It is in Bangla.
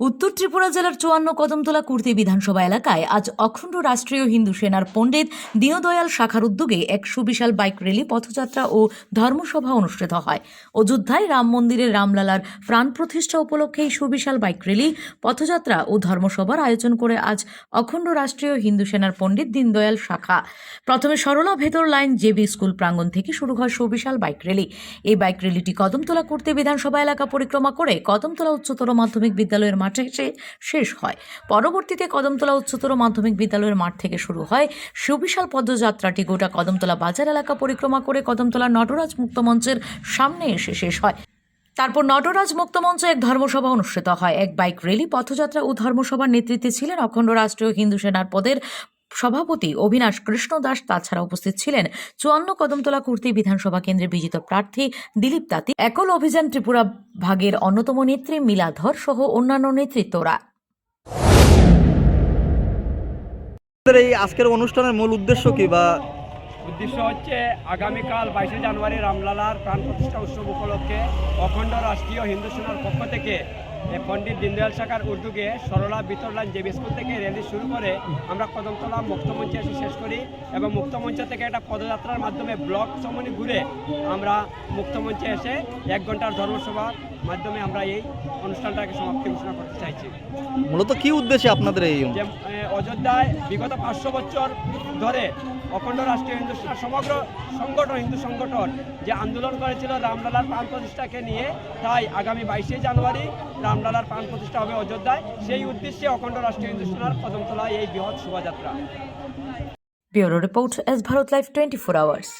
উত্তর ত্রিপুরা জেলার চুয়ান্ন কদমতলা কুর্তি বিধানসভা এলাকায় আজ অখণ্ড রাষ্ট্রীয় হিন্দু সেনার পণ্ডিত দীনদয়াল শাখার উদ্যোগে এক সুবিশাল বাইক র্যালি, পথযাত্রা ও ধর্মসভা অনুষ্ঠিত হয়। অযোধ্যায় রাম মন্দিরের রামলালার প্রাণ প্রতিষ্ঠা উপলক্ষে এই সুবিশাল বাইক র্যালি, পথযাত্রা ও ধর্মসভার আয়োজন করে আজ অখণ্ড রাষ্ট্রীয় হিন্দু সেনার পণ্ডিত দীনদয়াল শাখা। প্রথমে সরলা ভেতর লাইন জেবি স্কুল প্রাঙ্গণ থেকে শুরু হয় সুবিশাল বাইক র্যালি। এই বাইক র্যালিটি কদমতলা কুর্তি বিধানসভা এলাকা পরিক্রমা করে কদমতলা উচ্চতর মাধ্যমিক বিদ্যালয়ের মাঠে এসে শেষ হয়। পরবর্তীতে কদমতলা উচ্চতর মাধ্যমিক বিদ্যালয়ের মাঠ থেকে শুরু হয়। সুবিশাল পদযাত্রাটি গোটা কদমতলা বাজার এলাকা পরিক্রমা করে কদমতলা নটরাজ মুক্ত মঞ্চের সামনে এসে শেষ হয়। তারপর নটরাজ মুক্তমঞ্চে এক ধর্মসভা অনুষ্ঠিত হয়। এক বাইক রেলি পথযাত্রা ও ধর্মসভার নেতৃত্বে ছিলেন অখণ্ড রাষ্ট্রীয় হিন্দু সেনার পদের সভাপতি অবিনাশ কৃষ্ণ দাস তাছাড়া উপস্থিত ছিলেন চুয়ান্ন কদমতলা কুর্তি বিধানসভা কেন্দ্রের বিজিত প্রার্থী দিলীপ তাঁতি। একল অভিযান ত্রিপুরা ভাগের অন্যতম নেত্রী মিলাধর সহ অন্যান্য নেতৃত্বরা। এই আজকের অনুষ্ঠানের মূল উদ্দেশ্য কি বা উদ্দেশ্য হচ্ছে আগামীকাল বাইশে জানুয়ারি রামলালার প্রাণ প্রতিষ্ঠা উৎসব উপলক্ষে অখণ্ড রাষ্ট্রীয় হিন্দু সেনার পক্ষ থেকে পণ্ডিত দীনদয়াল শাখার উদ্যোগে সরলা বিতরলান জেবি স্কুল থেকে র্যালি শুরু করে আমরা কদমতলা মুক্তমঞ্চে এসে শেষ করি এবং মুক্তমঞ্চ থেকে একটা পদযাত্রার মাধ্যমে ব্লক সমনি ঘুরে আমরা মুক্তমঞ্চে এসে এক ঘণ্টার ধর্মসভার মাধ্যমে আমরা এই অনুষ্ঠানটাকে সমাপ্তি ঘোষণা করতে চাইছি। মূলত কি উদ্দেশ্যে আপনাদের এই যে অযোধ্যায় বিগত পাঁচশো বছর ধরে অখণ্ড রাষ্ট্রীয় হিন্দু সমগ্র সংগঠন হিন্দু সংগঠন যে আন্দোলন করেছিল রামলালার প্রাণ প্রতিষ্ঠাকে নিয়ে তাই আগামী বাইশে জানুয়ারি রামলালার প্রাণ প্রতিষ্ঠা হবে অযোধ্যায়। সেই উদ্দেশ্যে অখণ্ড রাষ্ট্রীয় হিন্দু সেনার কদমতলায় এই বৃহৎ শোভাযাত্রা। Bureau report S Bharat live twenty four hours.